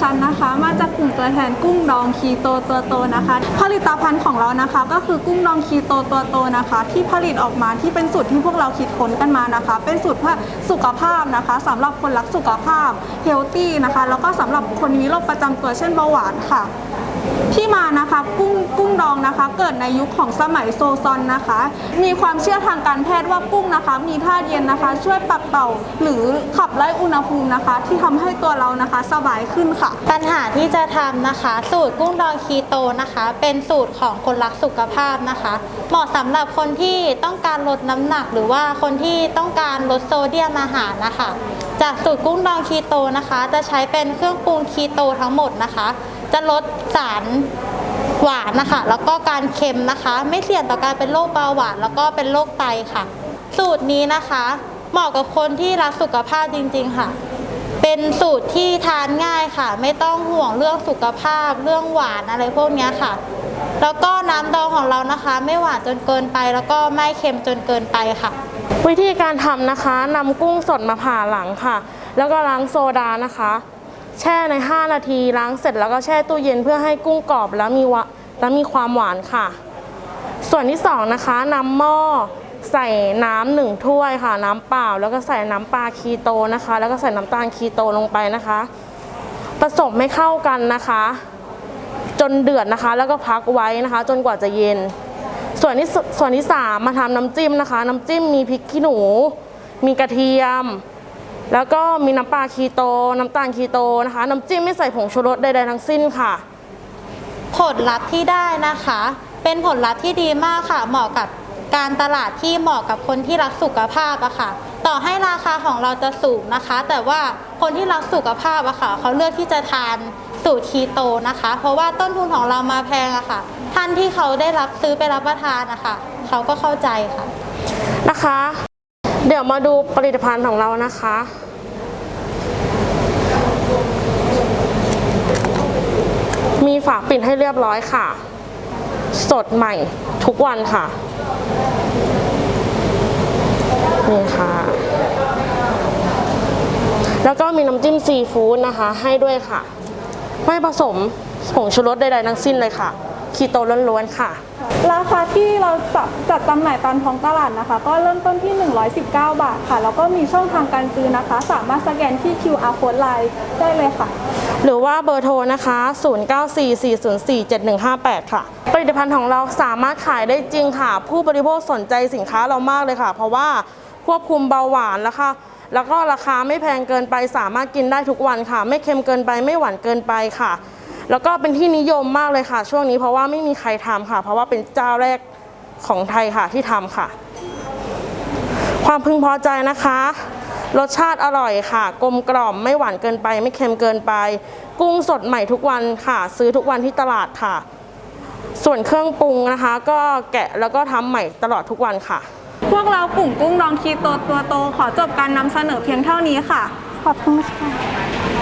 ฉันนะคะ มาจากกลุ่มตัวแทนกุ้งดองคีโตตัวโตนะคะ ผลิตภัณฑ์ของเรานะคะ ก็คือกุ้งดองคีโตตัวโตนะคะ ที่ผลิตออกมาที่เป็นสูตรที่พวกเราคิดค้นกันมานะคะ เป็นสูตรเพื่อสุขภาพนะคะสำหรับคนรักสุขภาพเฮลตี้นะคะ แล้วก็สำหรับคนมีโรคประจำตัวเช่นเบาหวานค่ะ ที่มานะคะกุ้งกุ้งดองนะคะ เกิดในยุคของสมัยโซซอนนะคะ มีความเชื่อทางการแพทย์ว่ากุ้งนะคะ มีธาตุเย็นนะคะ ช่วยปรับเป่าหรือขับไล่อุณหภูมินะคะ ที่ทำให้ตัวเรานะคะสบายขึ้นค่ะ ปัญหาที่จะทำนะคะ สูตรกุ้งดองคีโตนะคะ เป็นสูตรของคนรักสุขภาพนะคะ เหมาะสำหรับคนที่ต้องการลดน้ำหนัก หรือว่าคนที่ต้องการลดโซเดียมอาหารนะคะ จากสูตรกุ้งดองคีโตนะคะ จะใช้เป็นเครื่องปรุงคีโตทั้งหมดนะคะ จะลดสารหวานนะคะ แล้วก็การเค็มนะคะ ไม่เสี่ยงต่อการเป็นโรคเบาหวาน แล้วก็เป็นโรคไตค่ะ สูตรนี้นะคะ เหมาะกับคนที่รักสุขภาพจริง ๆ ค่ะ เป็นสูตรที่ทานง่ายค่ะ ไม่ต้องห่วงเรื่องสุขภาพ เรื่องหวานอะไรพวกนี้ค่ะ แล้วก็น้ำดองของเรานะคะ ไม่หวานจนเกินไป แล้วก็ไม่เค็มจนเกินไปค่ะ วิธีการทำนะคะนำกุ้งสดมาผ่าหลังค่ะ แล้วก็ล้างโซดานะคะ แช่ใน 5 นาทีล้างเสร็จแล้วก็แช่ตู้เย็นเพื่อให้กุ้งกรอบแล้วมีวะแล้วมีความหวานค่ะ ส่วนที่สองนะคะนำหม้อใส่น้ำหนึ่งถ้วยค่ะ น้ำเปล่า แล้วก็ใส่น้ำปลาคีโตนะคะ แล้วก็ใส่น้ำตาลคีโตลงไปนะคะ ผสมให้เข้ากันนะคะ จนเดือดนะคะ แล้วก็พักไว้นะคะ จนกว่าจะเย็น ส่วนที่สส่วนที่สามมาทำน้ำจิ้มนะคะ น้ำจิ้มมีพริกขี้หนู มีกระเทียม แล้วก็มีน้ำปลาคีโต น้ำตาลคีโตนะคะ น้ำจิ้มไม่ใส่ผงชูรสใดๆทั้งสิ้นค่ะ ผลลัพธ์ที่ได้นะคะ เป็นผลลัพธ์ที่ดีมากค่ะ เหมาะกับการตลาดที่เหมาะกับคนที่รักสุขภาพอะค่ะ ต่อให้ราคาของเราจะสูงนะคะ แต่ว่าคนที่รักสุขภาพอะค่ะ เขาเลือกที่จะทานสูตรคีโตนะคะ เพราะว่าต้นทุนของเรามาแพงอะค่ะ ท่านที่เขาได้รับซื้อไปรับประทานนะคะเขาก็เข้าใจค่ะนะคะ เดี๋ยวมาดูผลิตภัณฑ์ของเรานะคะ มีฝาปิดให้เรียบร้อยค่ะ สดใหม่ทุกวันค่ะ นี่ค่ะ แล้วก็มีน้ำจิ้มซีฟู้ดนะคะ ให้ด้วยค่ะ ไม่ผสมผงชูรสใดๆทั้งสิ้นเลยค่ะ คีโตล้วนๆค่ะ ราคาที่เราจัดจัดจำหน่ายตามท้องตลาดนะคะ ก็เริ่มต้นที่ 119 บาทค่ะ แล้วก็มีช่องทางการซื้อนะคะ สามารถสแกนที่ QR code ไลน์ได้เลยค่ะ หรือว่าเบอร์โทรนะคะ 0944047158 ค่ะ ผลิตภัณฑ์ของเราสามารถขายได้จริงค่ะ ผู้บริโภคสนใจสินค้าเรามากเลยค่ะ เพราะว่าควบคุมเบาหวานแล้วค่ะแล้วก็ราคาไม่แพงเกินไปสามารถกินได้ทุกวันค่ะ ไม่เค็มเกินไปไม่หวานเกินไปค่ะ แล้วก็เป็นที่นิยมมากเลยค่ะ ช่วงนี้เพราะว่าไม่มีใครทำค่ะ เพราะว่าเป็นเจ้าแรกของไทยค่ะที่ทำค่ะ ความพึงพอใจนะคะ รสชาติอร่อยค่ะ กลมกล่อมไม่หวานเกินไป ไม่เค็มเกินไป กุ้งสดใหม่ทุกวันค่ะ ซื้อทุกวันที่ตลาดค่ะ ส่วนเครื่องปรุงนะคะ ก็แกะแล้วก็ทำใหม่ตลอดทุกวันค่ะ พวกเรากลุ่มกุ้งดองคีโตตัวโตขอจบการนำเสนอเพียงเท่านี้ค่ะ ขอบคุณค่ะ